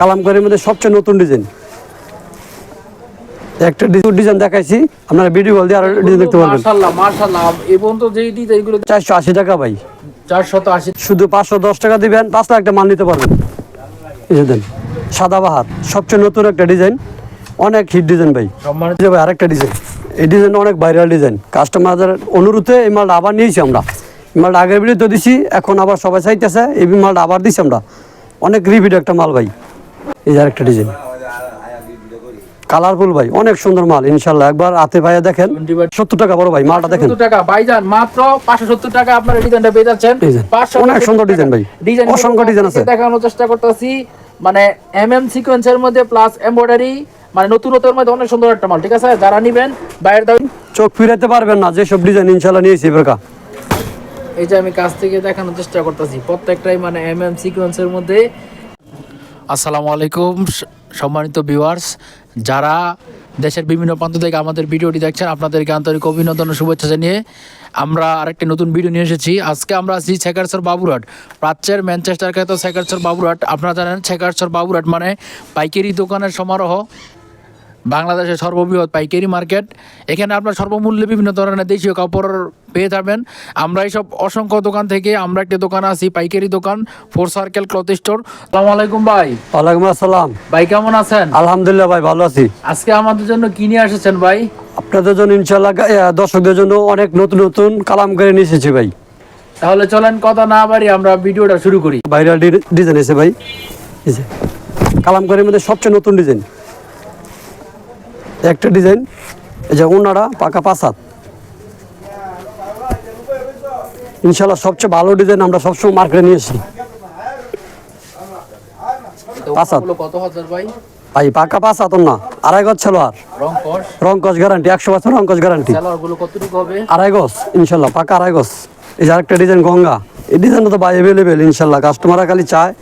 কালামকারীর মধ্যে সবচেয়ে নতুন ডিজাইন একটা ডিজাইন দেখাইছি আপনারা ভিডিও কল দিয়ে আরও ডিজাইন দেখতে পারবেন। মাশাআল্লাহ মাশাআল্লাহ। এই পর্যন্ত যে ডিজাইন এগুলো চারশো আশি টাকা ভাই। 480 শুধু পাঁচশো দশ টাকা দিবেন পাঁচ লাখ একটা মাল নিতে পারবেন। এই যে দেন সাদাবাহার সবচেয়ে নতুন একটা ডিজাইন অনেক হিট ডিজাইন ভাই। সম্মানিত ভাই আরেকটা ডিজাইন এই ডিজাইন অনেক ভাইরাল ডিজাইন কাস্টমারদের অনুরোধে এই মালটা আবার নিয়েছি আমরা। এই মালটা আগের ভিডিওতে দিছি এখন আবার সবাই চাইতেছে এই মালটা আবার দিছি আমরা। অনেক রিপিট একটা মাল ভাই। এই যে আরেকটা ডিজাইন কালারফুল ভাই অনেক সুন্দর মাল ইনশাল্লাহ একবার হাতে ভাইয়া দেখেন সত্তর টাকা বড় ভাই মালটা দেখেন। টাকা ভাইজান মাত্র 570 টাকা আপনার ডিজাইনটা পেয়ে যাচ্ছেন। অনেক সুন্দর ডিজাইন ভাই। ডিজাইন অসংখ্য ডিজাইন আছে। দেখানোর চেষ্টা করতেছি মানে এমএম সিকোয়েন্সের মধ্যে প্লাস এমব্রয়ডারি মানে নতুনত্বের মধ্যে অনেক সুন্দর একটা মাল ঠিক আছে? যারা নিবেন বাইরের দাম চোখ ফিরাতে পারবেন না যেসব ডিজাইন ইনশাল্লাহ নিয়েছি এবার এই যে আমি কাছ থেকে দেখানোর চেষ্টা করতেছি প্রত্যেকটাই মানে এমএম সিকোয়েন্সের মধ্যে আসসালামু আলাইকুম সম্মানিত ভিউয়ার্স যারা দেশের বিভিন্ন প্রান্ত থেকে আমাদের ভিডিওটি দেখছেন, আপনাদেরকে আন্তরিক অভিনন্দন ও শুভেচ্ছা জানিয়ে আমরা আরেকটি নতুন ভিডিও নিয়ে এসেছি। আজকে আমরা আছি শেখারসর বাবুরহাট প্রাচ্যের ম্যানচেস্টার খ্যাত শেখারসর বাবুরহাট। আপনারা জানেন শেখারসর বাবুরহাট মানে পাইকারি দোকানের সমারোহ। বাংলাদেশের সর্ববৃহৎ পাইকারি মার্কেট। এখানে আপনার সর্বমূল্যে বিভিন্ন ধরনের দেশীয় কাপড় পেয়ে যাবেন। আমরা এইসব অসংখ্য দোকান থেকে আমরা একটি দোকান আছি পাইকারি দোকান ফোর সার্কেল ক্লথ স্টোর। সালাম আলাইকুম ভাই। ওয়ালাইকুম আসসালাম। ভাই কেমন আছেন? আলহামদুলিল্লাহ ভাই ভালো আছি। আজকে আমাদের জন্য কি নিয়ে এসেছেন ভাই? আপনাদের জন্য ইনশাল্লাহ দর্শকদের জন্য অনেক নতুন নতুন কালাম করে নিয়ে এসেছি ভাই। তাহলে চলেন কথা না বাড়ি আমরা ভিডিওটা শুরু করি। ভাইরাল ডিজাইন এসে ভাই। এই যে কালামকারীর মধ্যে সবচেয়ে নতুন ডিজাইন। একটা ডিজাইন এই যে ওনারা পাকা পাসাত ইনশাল্লাহ সবচেয়ে ভালো ডিজাইন আমরা সবসময় মার্কেটে নিয়ে এসেছি। কত হাজার ভাই? ভাই পাকা না আড়াই গজ ছিল আর গ্যারান্টি একশো বছর গ্যারান্টি আড়াই গজ ইনশাল্লাহ পাকা আড়াই গজ। এই যে আরেকটা ডিজাইন গঙ্গা এই ডিজাইনটা তো ভাই অ্যাভেলেবেল ইনশাল্লাহ। কাস্টমাররা খালি চায়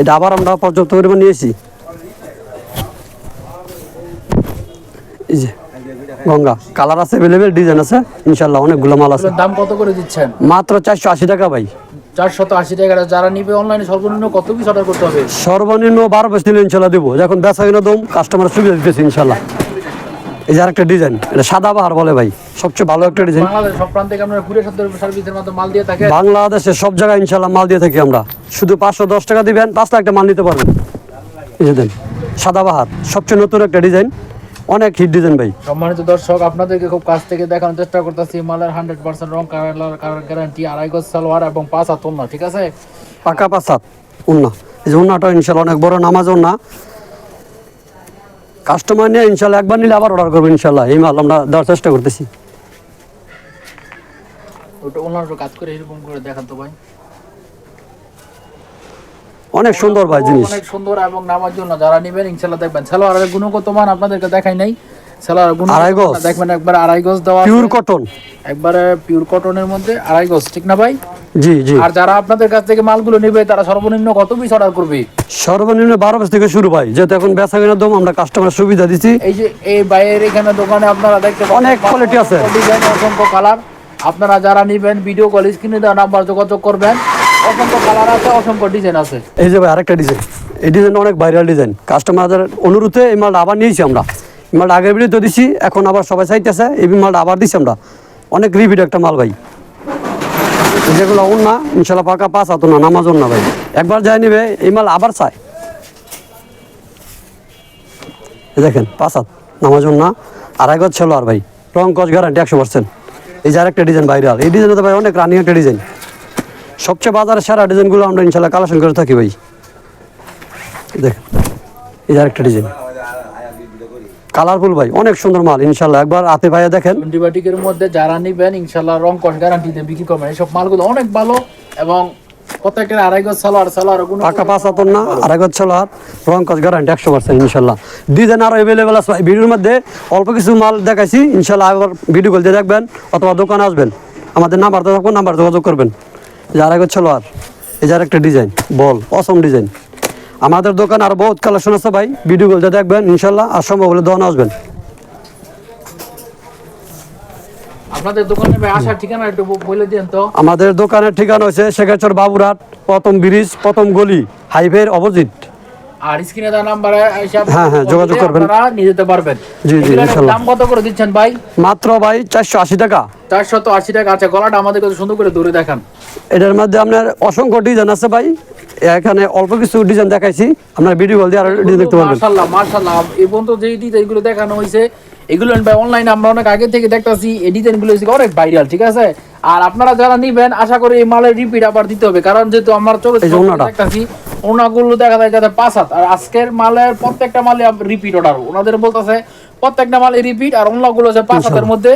এটা আবার আমরা পর্যাপ্ত পরিমাণ নিয়েছি এই যে গঙ্গা। কালার আছে অ্যাভেলেবেল ডিজাইন আছে। ইনশাল্লাহ অনেকগুলো মাল আছে। দাম কত করে দিচ্ছেন? মাত্র চারশো আশি টাকা ভাই। চারশত আশি টাকা। যারা নিবে অনলাইনে সর্বনিম্ন কত পিস অর্ডার করতে হবে? সর্বনিম্ন বারো পিস নিলে ইনশাল্লাহ দেবো। যখন বেচা কিনা দম কাস্টমার সুবিধা দিতেছি ইনশাল্লাহ এই যে আরেকটা ডিজাইন এটা সাদা বাহার বলে ভাই। সবচেয়ে ভালো একটা ডিজাইন বাংলাদেশ সব প্রান্তে আপনারা কুড়ি সত্তর সার্ভিসের মধ্যে মাল দিয়ে থাকে? বাংলাদেশে সব জায়গায় ইনশাল্লাহ মাল দিয়ে থাকি আমরা। শুধু পাঁচশো দশ টাকা দিবেন পাঁচ লাখ একটা মাল নিতে পারবেন। এই যে দেন সাদাবাহার সবচেয়ে নতুন একটা ডিজাইন অনেক হিট ডিজাইন ভাই। সম্মানিত দর্শক আপনাদেরকে খুব কাছ থেকে দেখানোর চেষ্টা করতেছি। মালের হান্ড্রেড পার্সেন্ট রং কালার গ্যারান্টি আড়াই গজ সালোয়ার এবং পাঁচ হাত না ঠিক আছে? পাকা পাঁচাত উন্না এই যে উন্নাটা ইনশাল্লাহ অনেক বড় নামাজ উন্না কাস্টমার নিয়ে ইনশাল্লাহ একবার নিলে আবার অর্ডার করবেন ইনশাল্লাহ এই মাল আমরা দেওয়ার চেষ্টা করতেছি। ওটা ওনার কাজ করে এরকম করে দেখান তো ভাই। অনেক সুন্দর ভাই জিনিস। অনেক সুন্দর এবং নামার জন্য যারা নেবেন ইনশাল্লাহ দেখবেন। সালোয়ারের গুণগত মান আপনাদেরকে দেখাই নাই। সালোয়ার গুণ আড়াই গজ। দেখবেন একবার আড়াই গজ দেওয়া পিওর কটন একবারে পিওর কটনের মধ্যে আড়াই গজ ঠিক না ভাই? জি জি। আর যারা আপনাদের কাছ থেকে মালগুলো নেবে তারা সর্বনিম্ন কত পিস অর্ডার করবে? সর্বনিম্ন বারো পিস থেকে শুরু ভাই। যেহেতু এখন বেচা কিনা দম আমরা কাস্টমার সুবিধা দিচ্ছি এই যে এই বাইরের এখানে দোকানে আপনারা দেখতে অনেক কোয়ালিটি আছে। ডিজাইন অসংখ্য কালার আপনারা যারা নেবেন ভিডিও কল স্ক্রিনে দেওয়া নাম্বার যোগাযোগ করবেন। অসংখ্য কালার আছে এই যে ভাই, আরেকটা ডিজাইন এই ডিজাইন অনেক ভাইরাল ডিজাইন কাস্টমারদের অনুরোধে এই মালটা আবার নিয়েছি আমরা। এই মালটা আগের ভিডিওতে দিছি, এখন আবার সবাই চাইতেছে, এই মালটা আবার দিছি আমরা। অনেক রিপিট একটা মাল ভাই। যেগুলো অন্য ইনশাল্লাহ পাকা পাঁচ হাত না নামাজ না ভাই। একবার যাই নিবে, এই মাল আবার চায়। দেখেন, পাঁচ হাত, নামাজ না আড়াই গজ ছিল আর ভাই। রং কচ গ্যারান্টি একশো পার্সেন্ট এই যে আরেকটা ডিজাইন ভাইরাল এই ডিজাইনটা ভাই অনেক রানিং একটা ডিজাইন সবচেয়ে বাজারে সেরা ডিজাইনগুলো আমরা ইনশাল্লাহ কালেকশন করে থাকি ভাই। দেখ এই আরেকটা ডিজাইন। কালারফুল ভাই অনেক সুন্দর মাল ইনশাল্লাহ। একবার হাতে ভাইয়া দেখেন। অ্যান্টিবায়োটিকের মধ্যে যারা নেবেন ইনশাল্লাহ রং কস গ্যারান্টিতে বিক্রি করবেন। এইসব মালগুলো অনেক ভালো এবং প্রত্যেকের আড়াই গজ সালোয়ার সালোয়ার গুণ পাকা পাঁচ হাতন না আড়াই গজ ছিল রং কস গ্যারান্টি একশো পার্সেন্ট ইনশাল্লাহ। ডিজাইন আরও অ্যাভেলেবেল আছে ভিডিওর মধ্যে অল্প কিছু মাল দেখাইছি। ইনশাল্লাহ আবার ভিডিও কল দিয়ে দেখবেন অথবা দোকানে আসবেন। আমাদের নাম্বার থাকবেন নাম্বার যোগাযোগ করবেন। এই আগে ছিল আর। এই যার একটা ডিজাইন বল অসম ডিজাইন। আমাদের দোকান আর বহুত কালেকশন আছে ভাই ভিডিও গুলো যা দেখবেন ইনশাল্লাহ আর সম্ভব হলে দোকানে আসবেন। আপনাদের দোকানে আসার ঠিকানা একটু বলে দিন তো। আমাদের দোকানের ঠিকানা হচ্ছে শেখাচর বাবুরহাট প্রথম ব্রিজ প্রথম গলি হাইওয়ের অপোজিট আর স্ক্রিনে দেওয়া নাম্বারে আপনারা হ্যাঁ, হ্যাঁ, যোগাযোগ করবেন। আপনারা নিয়ে যেতে পারবেন। জি, জি, এগুলোর দাম কত করে দিচ্ছেন ভাই? মাত্র ভাই চারশো আশি টাকা। চারশত আশি টাকা আছে। গলাটা আমাদের কাছে সুন্দর করে ধরে দেখান। এটার মধ্যে আপনার অসংখ্য ডিজাইন আছে ভাই। এখানে অল্প কিছু ডিজাইন দেখাইছি। আপনার ভিডিও কল দিয়ে আরও ডিজাইন দেখতে পারবেন। মাশাআল্লাহ মাশাআল্লাহ এই পর্যন্ত যে ডিজাইন দেখানো হয়েছে এগুলো ভাই অনলাইনে আমরা অনেক আগে থেকে দেখতাছি। এই ডিজাইনগুলো হচ্ছে অনেক ভাইরাল ঠিক আছে? আর আপনারা যারা নিবেন আশা করি এই মালের রিপিট আবার দিতে হবে। কারণ যেহেতু আমার চলে দেখতাছি ওনাগুলো দেখা যায় যাতে পাঁচ হাত। আর আজকের মালের প্রত্যেকটা মালে রিপিট অর্ডার ওনাদের বলতেছে প্রত্যেকটা মালে রিপিট আর ওনাগুলো হচ্ছে পাঁচ হাতের মধ্যে।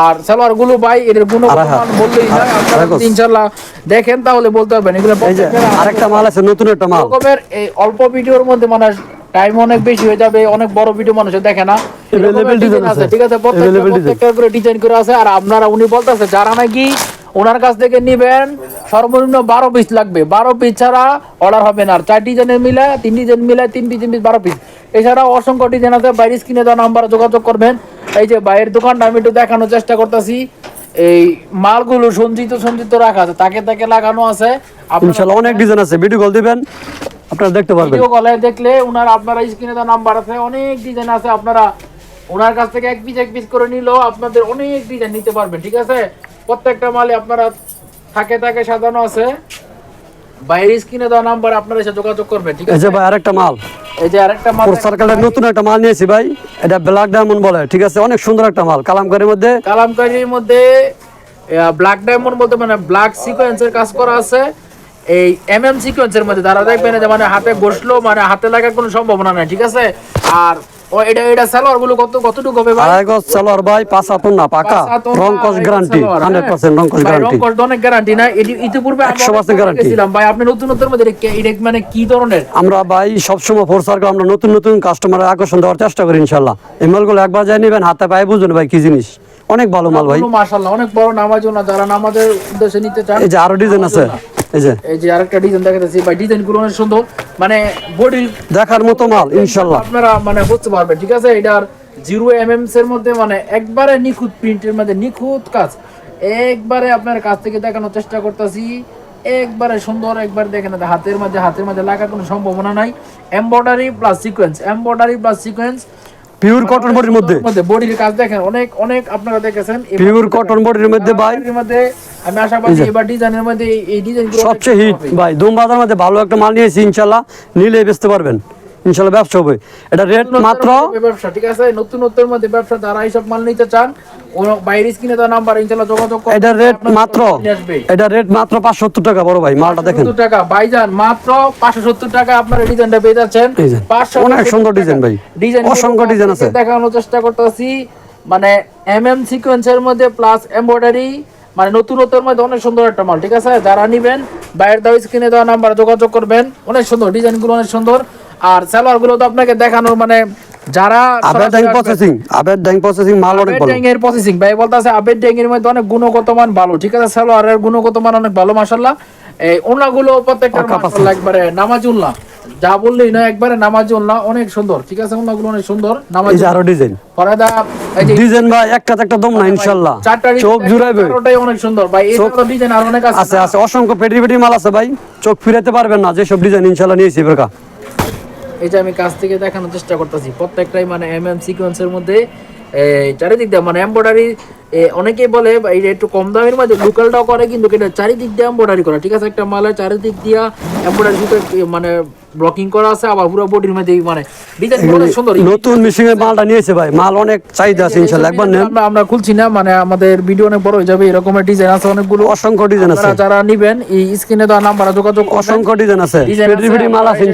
আর সালোয়ারগুলো ভাই গুণগত মান বললেই না আপনারা ইনশাআল্লাহ দেখেন তাহলে বলতে পারবেন। এগুলো যে আরেকটা মাল আছে নতুন একটা মাল। রকমের এই অল্প ভিডিওর মধ্যে মানে টাইম অনেক বেশি হয়ে যাবে অনেক বড় ভিডিও মানুষের দেখে না। ঠিক আছে? প্রত্যেকটা প্রত্যেকটা করে ডিজাইন করে আছে। আর আপনারা উনি বলতেছে যারা নাকি ওনার কাছ থেকে নিবেন সর্বনিম্ন বারো পিস লাগবে। বারো পিস ছাড়া অর্ডার হবে না। আর চার ডিজাইনের মিলে তিন ডিজাইন মিলে তিন পিস তিন পিস বারো পিস এছাড়াও অসংখ্য ডিজাইন আছে। বাইরে স্ক্রিনে দেওয়া নাম্বারে যোগাযোগ করবেন। এই যে বাইরের দোকানটা আমি একটু দেখানোর চেষ্টা করতেছি। এই মালগুলো সঞ্চিত সঞ্চিত রাখা আছে। তাকে তাকে লাগানো আছে। অনেক ডিজাইন আছে। ভিডিও কল দিবেন। আপনারা দেখতে পারবেন। ভিডিও কলে দেখলে ওনার আপনারা স্ক্রিনে দেওয়া নাম্বার আছে। অনেক ডিজাইন আছে। আপনারা ওনার কাছ থেকে এক পিস এক পিস করে নিলেও আপনাদের অনেক ডিজাইন নিতে পারবেন। ঠিক আছে? প্রত্যেকটা মালে আপনারা থাকে থাকে সাজানো আছে। বাইরে স্ক্রিনে দেওয়া নাম্বার আপনারা এসে যোগাযোগ করবেন ঠিক আছে? ভাই আরেকটা মাল। এই যে আরেকটা মাল সার্কেলের নতুন একটা মাল নিয়েছি ভাই। এটা ব্ল্যাক ডায়মন্ড বলে ঠিক আছে? অনেক সুন্দর একটা মাল কালামকারীর মধ্যে। কালামকারীর মধ্যে ব্ল্যাক ডায়মন্ড বলতে মানে ব্ল্যাক সিকোয়েন্সের কাজ করা আছে। এই এম এম সিকোয়েন্সের মধ্যে তারা দেখবেন যে মানে হাতে বসল মানে হাতে লাগার কোনো সম্ভাবনা নাই ঠিক আছে? আর ও এটা এটা সালোয়ারগুলো কত কতটুকু হবে ভাই? আড়াই গজ সালোয়ার ভাই পাঁচ না পাকা। পাঁচ হাত ওনা, রং কস আড়াই গ্যারান্টি সালোয়ার, হান্ড্রেড হ্যাঁ। পার্সেন্ট রং কস ভাই, গ্যারান্টি রং কস অনেক গ্যারান্টি না এটি ইতিপূর্বে আমরা 100% অনেক guarantee। দেখেছিলাম ভাই আপনি নতুন নতুন মধ্যে এটা মানে কি ধরনের? আমরা ভাই ফোর সার্কেল আমরা নতুন নতুন কাস্টমারের আকর্ষণ দেওয়ার চেষ্টা করি ইনশাল্লাহ এই মালগুলো একবার যাই নেবেন হাতে পায়ে বুঝবেন ভাই কি জিনিস। অনেক ভালো মাল ভাই। মাশাআল্লাহ অনেক বড় নামাজ না যারা নামাজের উদ্দেশ্যে নিতে চান। এই যে আরও ডিজাইন আছে। এই যে এই যে। আরেকটা ডিজাইন দেখাতেছি। ভাই ডিজাইনগুলো অনেক সুন্দর। মানে বডি দেখার মতো মাল ইনশাল্লাহ। আপনারা মানে বুঝতে পারবেন ঠিক আছে? এটার জিরো এম এম এর মধ্যে মানে একবারে নিখুঁত প্রিন্টের মধ্যে নিখুঁত কাজ। একবারে আপনার কাছ থেকে দেখানোর চেষ্টা করতেছি। একবারে সুন্দর একবার দেখেন হাতের মাঝে হাতের মাঝে লাগার কোনো সম্ভাবনা নাই। Embroidery plus sequence embroidery plus sequence pure cotton বডির মধ্যে? বডির কাজ দেখেন অনেক অনেক আপনারা দেখেছেন। পিওর কটন বডির মধ্যে ভাই। মধ্যে আমি আশাবাদী এবার ডিজাইনের মধ্যে এই- ডিজাইন সবচেয়ে হিট। ভাই। দুম বাজার মধ্যে ভালো একটা মাল নিয়েছি ইনশাল্লাহ। নিলে বেচতে পারবেন। ইনশাল্লাহ ব্যবসা হবে। এটা রেট মাত্র ব্যবসা ঠিক আছে? নতুনত্বের মধ্যে ব্যবসা যারা এইসব মাল নিতে চান বাইরে স্ক্রিনে দেওয়া নাম্বার ইনশাআল্লাহ যোগাযোগ করবেন এটা রেট মাত্র এটা রেট মাত্র পাঁচশো সত্তর টাকা বড় ভাই মালটা দেখেন। 570 টাকা ভাইজান মাত্র 570 টাকা আপনার ডিজাইনটা পেয়ে যাচ্ছেন। এই যে, 570 অনেক সুন্দর ডিজাইন ভাই। ডিজাইন অসংখ্য ডিজাইন আছে। দেখানোর চেষ্টা করতেছি মানে এমএম সিকোয়েন্সের মধ্যে প্লাস এমব্রয়ডারি মানে নতুনত্বের মধ্যে অনেক সুন্দর একটা মাল ঠিক আছে? যারা নিবেন বাইরের দাও স্ক্রিনে দেওয়া নাম্বার যোগাযোগ করবেন। অনেক সুন্দর ডিজাইনগুলো অনেক সুন্দর। আর সালোয়ারগুলো তো আপনাকে দেখানোর মানে যারা Abed dyeing processing Abed dyeing processing মাল অনেক ভালো। আবেদ এর প্রসেসিং ভাই বলতাছে আবেদ ড্যাং এর মধ্যে অনেক গুণগত মান ভালো ঠিক আছে? সালোয়ারের গুণগত মান অনেক ভালো মাশাআল্লাহ। এই ওনাগুলো প্রত্যেকটা মাশাআল্লাহ একবারে নামাজুল্লাহ। যা বললেই না একবারে নামাজুল্লাহ অনেক সুন্দর ঠিক আছে? ওনাগুলো অনেক সুন্দর নামাজ আরও ডিজাইন ফরাদা ডিজাইন ভাই একটা একটা দম না ইনশাল্লাহ চোখ জুড়াইবে। ওটাই অনেক সুন্দর। ভাই এই চোখ- ডিজাইন আর অনেক আছে আছে আছে। অসংখ্য পেটি পেটি মাল আছে ভাই। চোখ ফিরাতে পারবেন না যেসব ডিজাইন ইনশাল্লাহ নিয়েছি এবার যে আমি কাছ থেকে দেখানোর চেষ্টা করতেছি। প্রত্যেকটাই মানে এম এম সিকোয়েন্সের মধ্যে চারিদিক দিয়ে মানে এমব্রয়ডারি অনেকেই বলে এই একটু কম দামের মধ্যে লোকালটাও করে কিন্তু এটা চারিদিক দিয়ে এমব্রয়ডারি করা। ঠিক আছে একটা মালের চারিদিক দিয়া এমব্রয়ডারি মানে ব্লকিং করা আছে আবার পুরো বডির মধ্যে মানে ডিজাইন অনেক সুন্দর। নতুন মেশিন এর মালটা নিয়েছে ভাই মাল অনেক চাহিদা আছে ইনশাল্লাহ একবার নেন। আমরা আমরা খুলছি না মানে আমাদের ভিডিও অনেক বড় হয়ে যাবে এরকমের ডিজাইন আছে অনেকগুলো। অসংখ্য ডিজাইন আছে। যারা নিবেন এই স্ক্রিনে দেওয়া নাম্বার যোগাযোগ অসংখ্য ডিজাইন আছে। পেটি পেটি মাল আছে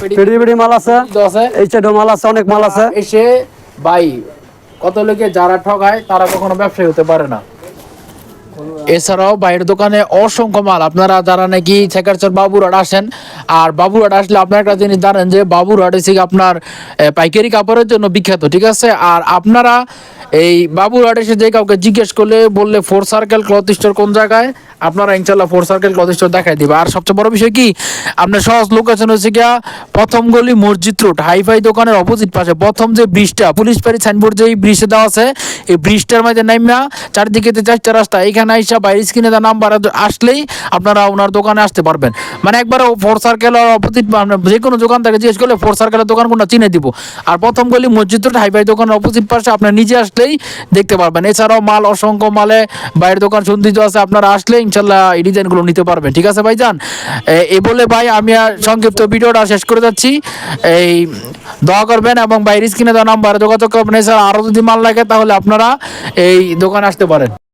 পেটি পেটি পেটি মাল আছে আছে এই মাল আছে। অনেক মাল আছে। এসে ভাই কত লোকে যারা ঠগায় তারা কখনো ব্যবসায়ী হতে পারে না। এছাড়াও বাইরের দোকানে অসংখ্য মাল। আপনারা যারা নাকি ছেকারচর বাবুরহাট আসেন, আর বাবুরহাট আসলে আপনার একটা জিনিস জানেন যে বাবুরহাট এসে আপনার পাইকারি কাপড়ের জন্য বিখ্যাত, ঠিক আছে? আর আপনারা এই বাবুরহাট এসে যে কাউকে জিজ্ঞেস করলে বললে ফোর সার্কেল ক্লথ স্টোর কোন জায়গায়? আপনারা ইনশাল্লাহ ফোর সার্কেল ক্লথ স্টোর দেখাই দিবে। আর সবচেয়ে বড় বিষয় কি? আপনার সহজ লোকেশন হচ্ছে গিয়া প্রথম গলি মসজিদ রোড, হাইফাই দোকানের অপোজিট পাশে। প্রথম যে ব্রিজটা পুলিশ পাড়ি সাইনবোর্ড যে ব্রিজে দেওয়া আছে, এই ব্রিজটার মধ্যে নাইমা চারদিকে চারটা রাস্তা, এখানে এখানে আইসা বাইরে স্ক্রিনে দেওয়া নাম্বার আসলেই আপনারা ওনার দোকানে আসতে পারবেন। মানে একবার ফোর সার্কেল অপোজিট যে কোনো দোকান থেকে জিজ্ঞেস করলে ফোর সার্কেলের দোকান কোনটা চিনে দিব। আর প্রথম গলি মসজিদ রোড হাইফাই দোকানের অপোজিট পাশে আপনার নিজে আসলেই দেখতে পারবেন। এছাড়াও মাল, অসংখ্য মালে, বাইরের দোকান সৌন্দর্য আছে, আপনারা আসলে ইনশাল্লাহ এই ডিজাইনগুলো নিতে পারবেন। ঠিক আছে ভাই যান এ বলে ভাই, আমি আর সংক্ষিপ্ত ভিডিওটা শেষ করে যাচ্ছি। এই, দোয়া করবেন এবং বাইরে স্ক্রিনে দেওয়া নাম্বারে যোগাযোগ করবেন। এছাড়া আরও যদি মাল লাগে তাহলে আপনারা এই দোকানে আসতে পারেন।